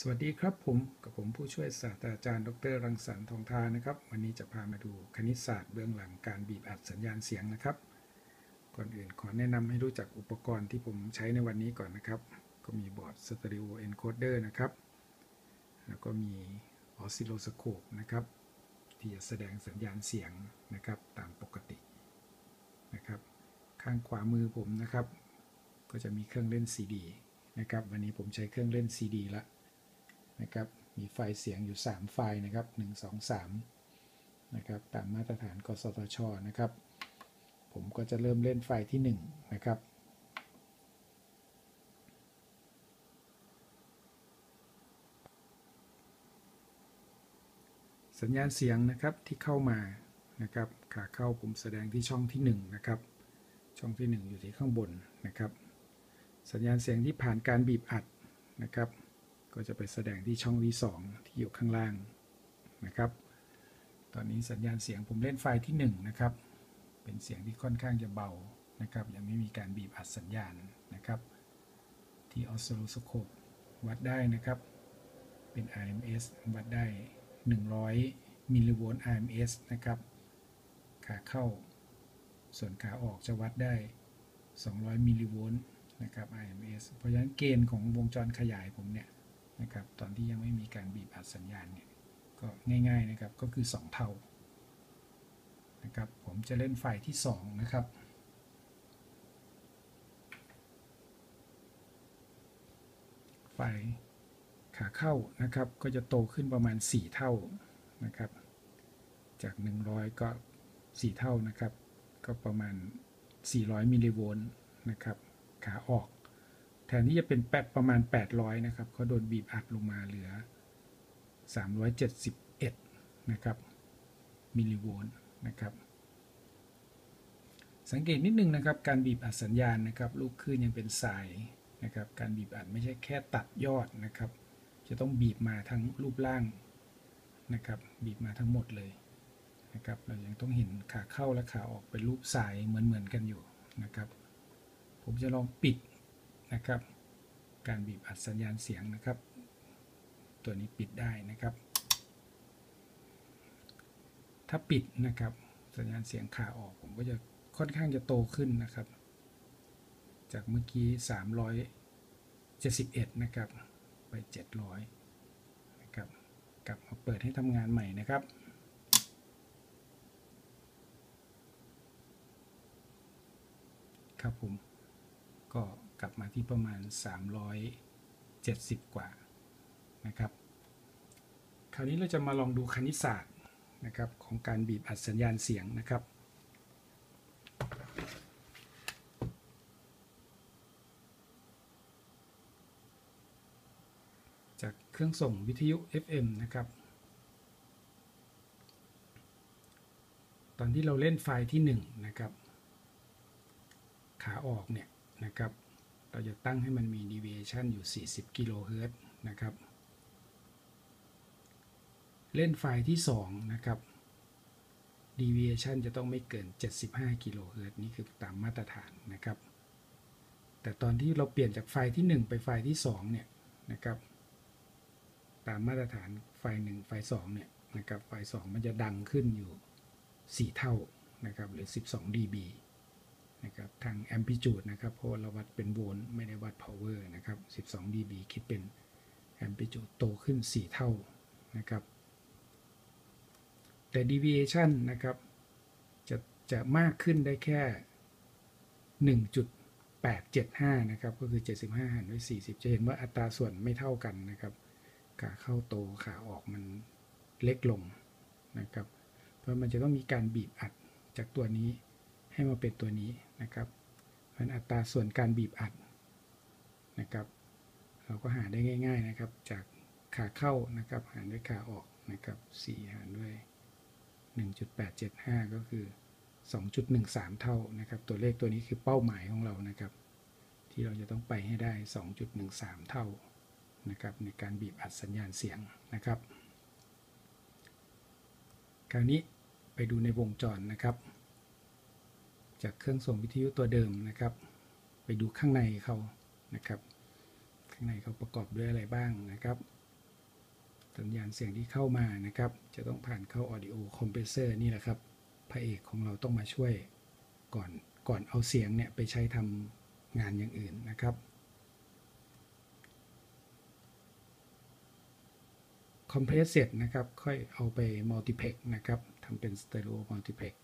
สวัสดีครับผมกับผมผู้ช่วยศาสตราจารย์ ดร รังสรรค์ทองทานะครับ วันนี้จะพามาดูคณิตศาสตร์เบื้องหลังการบีบอัดสัญญาณเสียงนะครับ ก่อนอื่นขอแนะนำให้รู้จักอุปกรณ์ที่ผมใช้ในวันนี้ก่อนนะครับ ก็มีบอร์ดสเตอริโอเอนโคเดอร์นะครับ แล้วก็มีออสซิโลสโคปนะครับ ที่จะแสดงสัญญาณเสียงนะครับตามปกตินะครับ ข้างขวามือผมนะครับ ก็จะมีเครื่องเล่นซีดีนะครับ วันนี้ผมใช้เครื่องเล่นซีดีละ นะครับมีไฟล์เสียงอยู่ 3 ไฟล์นะครับ 1 2 3นะครับตามมาตรฐานกสทชนะครับ ผมก็จะเริ่มเล่นไฟล์ที่ 1 นะครับสัญญาณเสียงนะครับที่เข้ามานะครับขาเข้าผมแสดงที่ช่องที่1นะครับช่องที่ 1 อยู่ที่ข้างบนนะครับ สัญญาณเสียงที่ผ่านการบีบอัดนะครับ ก็จะไปแสดงที่ช่องที่ 2 ที่อยู่ข้างล่างนะครับ ตอนนี้สัญญาณเสียงผมเล่นไฟล์ที่1นะครับ เป็นเสียงที่ค่อนข้างจะเบานะครับ ยังไม่มีการบีบอัดสัญญาณนะครับ ที่ออสโซโลสโคปวัดได้นะครับ เป็น RMS วัดได้ 100 มิลลิโวลต์ RMS นะครับ ขาเข้า ส่วนขาออกจะวัดได้ 200 มิลลิโวลต์นะครับ RMS เพราะฉะนั้นเกณฑ์ของวงจรขยายผมเนี่ย นะครับตอนที่ยังไม่มีการบีบอัดสัญญาณเนี่ยก็ง่ายๆนะครับก็คือ 2 เท่านะครับผมจะเล่นไฟที่ 2 นะครับไฟขาเข้านะครับก็จะโตขึ้นประมาณ 4 เท่านะครับ จาก 100 ก็ 4 เท่านะครับ ก็ประมาณ 400 มิลลิโวลต์นะครับ ขาออก แทนที่จะเป็นแปประมาณ 800 นะครับเขาโดนบีบอัดลงมาเหลือ 371 นะครับมิลลิโวลต์นะครับ สังเกตนิดนึงนะครับ การบีบอัดสัญญาณนะครับ ลูกคลื่นยังเป็นสายนะครับ การบีบอัดไม่ใช่แค่ตัดยอดนะครับ จะต้องบีบมาทั้งรูปร่างนะครับ บีบมาทั้งหมดเลยนะครับ เรายังต้องเห็นขาเข้าและขาออกเป็นรูปสายเหมือนๆกันอยู่นะครับ ผมจะลองปิด นะครับ การบีบอัดสัญญาณเสียงนะครับ ตัวนี้ปิดได้นะครับ ถ้าปิดนะครับ สัญญาณเสียงขาออกผมก็จะค่อนข้างจะโตขึ้นนะครับ จากเมื่อกี้ 371 นะครับ ไป 700 นะครับ กลับมาเปิดให้ทำงานใหม่นะครับครับผมก็ กลับมาที่ประมาณ 370 กว่านะครับ คราวนี้เราจะมาลองดูคณิตศาสตร์นะครับของการบีบอัดสัญญาณเสียงนะครับจากเครื่องส่งวิทยุ FM นะครับ ตอนที่เราเล่นไฟล์ที่ 1 นะครับ ขาออกเนี่ยนะครับ เราจะตั้งให้มันมี deviation อยู่ 40 กิโลเฮิรตซ์นะครับ เล่นไฟล์ที่ 2 นะครับ deviation จะต้องไม่เกิน 75 กิโลเฮิรตซ์นี่คือตามมาตรฐานนะครับ แต่ตอนที่เราเปลี่ยนจากไฟล์ที่ 1 ไปไฟล์ที่ 2 เนี่ยนะครับ ตามมาตรฐานไฟล์1ไฟล์2เนี่ยนะครับ ไฟล์2มันจะดังขึ้นอยู่ 4 เท่านะครับ หรือ 12 dB นะครับทาง amplitude นะครับเพราะเราวัดเป็นโวลต์ไม่ได้วัด power นะครับ 12 dB คิดเป็น amplitude โตขึ้น 4 เท่านะครับ แต่ deviation นะครับจะจะมากขึ้นได้แค่ 1.875 นะครับ ก็คือ 75หารด้วย 40 จะเห็นว่าอัตราส่วนไม่เท่ากันนะครับขาเข้าโตขาออกมันเล็กลงนะครับ เพราะมันจะต้องมีการบีบอัดจากตัวนี้ ให้มาเป็นตัวนี้นะครับ มันอัตราส่วนการบีบอัดนะครับ เราก็หาได้ง่าย ๆนะครับ จากขาเข้านะครับ หารด้วยขาออกนะครับ 4 หารด้วย 1.875 ก็คือ 2.13 เท่านะครับ ตัวเลขตัวนี้คือเป้าหมายของเรานะครับ ที่เราจะต้องไปให้ได้ 2.13 เท่านะครับในการบีบอัดสัญญาณเสียงนะครับ คราวนี้ไปดูในวงจรนะครับ จากเครื่องส่งวิทยุตัวเดิมนะครับ ไปดูข้างในเขานะครับ ข้างในเขาประกอบด้วยอะไรบ้างนะครับ สัญญาณเสียงที่เข้ามานะครับ จะต้องผ่านเข้า Audio Compressor นี่แหละครับ พระเอกของเราต้องมาช่วยก่อนก่อนเอาเสียงเนี่ยไปใช้ทำงานอย่างอื่นนะครับคอมเพรสเสร็จนะครับค่อยเอาไปมัลติเพกนะครับทำเป็นสเตอริโอมัลติเพก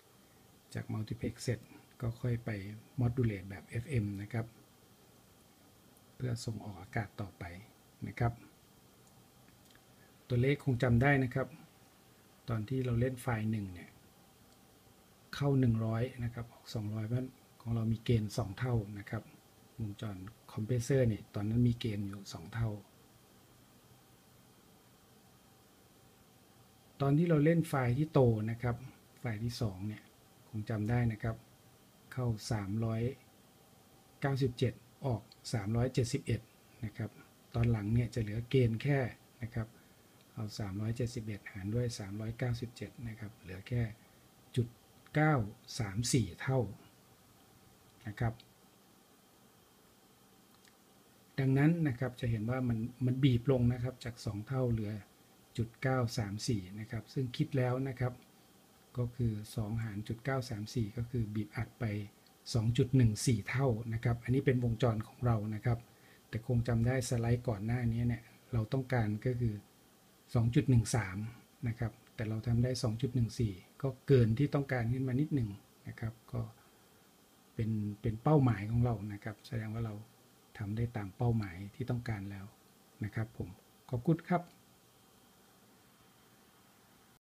จากมัลติเพกเสร็จ ก็ค่อยไปมอดูเลตแบบ FM นะครับ เพื่อส่งออกอากาศต่อไปนะครับ ตัวเลขคงจำได้นะครับ ตอนที่เราเล่นไฟล์หนึ่งเนี่ย เข้า 100 นะครับ ออก 200เพราะของเรามีเกณฑ์ 2 เท่านะครับวงจรคอมเพรสเซอร์เนี่ยตอนนั้นมีเกณฑ์อยู่ 2 เท่า ตอนที่เราเล่นไฟล์ที่โตนะครับ ไฟล์ที่ 2 เนี่ย คงจำได้นะครับ เข้า 397 ออก 371 นะครับ ตอนหลังเนี่ยจะเหลือเกณฑ์แค่นะครับ เอา 371 หารด้วย 397 นะครับ เหลือแค่จุด934 เท่า นะครับ ดังนั้นนะครับจะเห็นว่ามันมันบีบลงนะครับจาก 2 เท่าเหลือจุด934 นะครับ ซึ่งคิดแล้วนะครับ ก็คือ 2 หารจุด934 ก็คือบีบอัดไป 2.14 เท่านะครับ อันนี้เป็นวงจรของเรานะครับ แต่คงจำได้สไลด์ก่อนหน้านี้เนี่ยเราต้องการก็คือ 2.13 นะครับ แต่เราทำได้ 2.14 ก็เกินที่ต้องการขึ้นมานิดหนึ่งนะครับ ก็เป็นเป็นเป้าหมายของเรานะครับ แสดงว่าเราทำได้ตามเป้าหมายที่ต้องการแล้วนะครับผมขอบคุณครับ